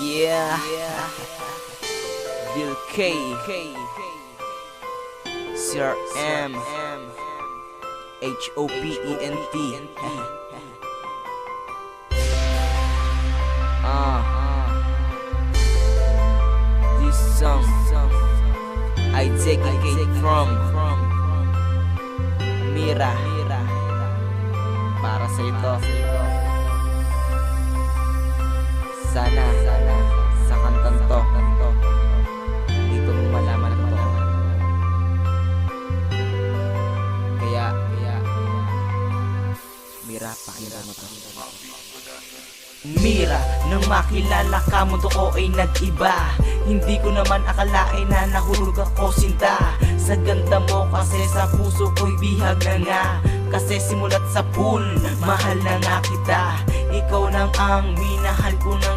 Yeah. Bill K. Sir M. H O P E N T. Ah. This song I take it from Mira para sa ito. Mira, pakinggan mo to. Mira, nang makilala ka, mundo ko ay nag-iba. Hindi ko naman akalain na nahulog ako sinta. Sa ganda mo kasi sa puso ko'y bihag na nga. Kasi simulat sa pool, mahal na nga kita. Ikaw nang ang minahal ko ng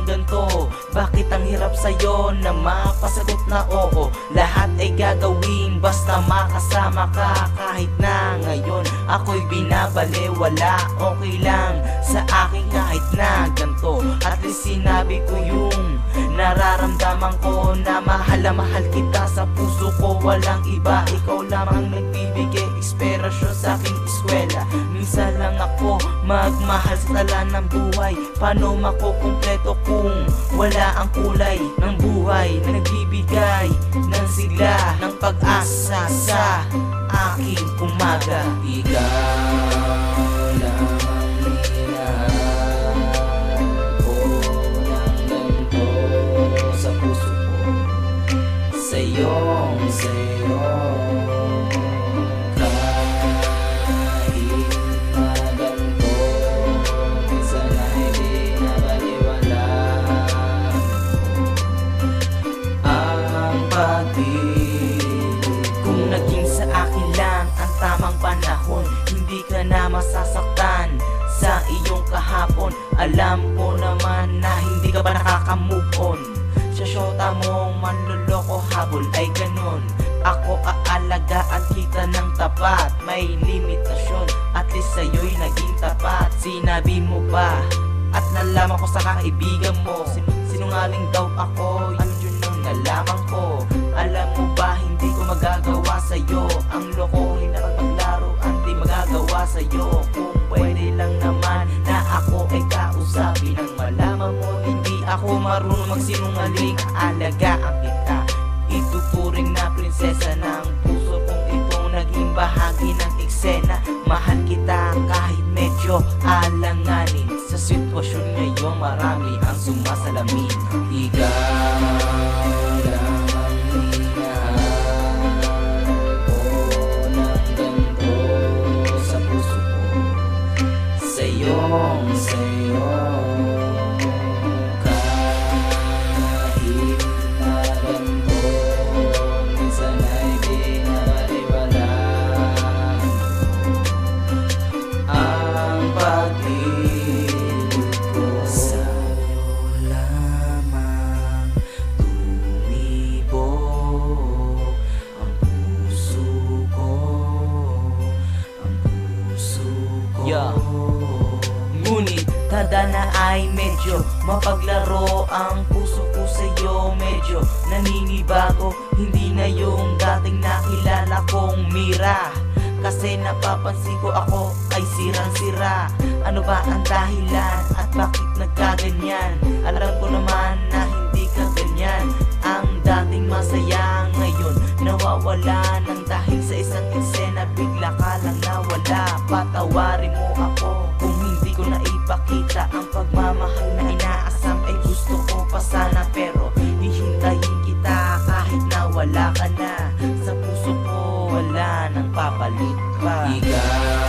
sa'yo na mapasagot na oo. Lahat ay gagawin basta makasama ka. Kahit na ngayon ako'y binabale Wala okay lang. Sa akin kahit na ganto At least sinabi ko yung nararamdaman ko Na mahal na mahal kita. Sa puso ko Walang iba, ikaw lamang nagbibigay Inspirasyon sa aking eskwela. Minsan lang ako magmahal sa tala ng buhay. Paano makukumpleto kung wala ang kulay ng buhay Na nagbibigay ng sigla ng pag-asa sa aking umaga. Ikaw lang ang minahal ko sa puso akin lang ang tamang panahon. Hindi ka na masasaktan sa iyong kahapon. Alam ko naman na hindi ka ba nakaka-move on? Sa syota mong manluloko habol ay ganon. Ako aalagaan kita ng tapat May limitasyon. At least sa'yo'y naging tapat. Sinabi mo ba? At nalaman ko sa kaibigan mo. Sin- Sinungaling daw ako. Yun yun ang nalaman ko sa'yo Kung pwede lang naman na ako ay kausapin Ang malaman mo hindi ako marunong magsinungaling. Aalagaan kita. Ituturing na prinsesa ng puso kong itong naging bahagi ng eksena. Mahal kita kahit medyo alanganin Sa'yong sa'yo Tada na ay medyo mapaglaro Ang puso ko sa'yo. Medyo naninibago Hindi na yung dating nakilala kong mira. Kasi napapansin ko ako ay sirang-sira. Ano ba ang dahilan at bakit nagkaganyan? Alam ko naman na magpapalit pa Ikaw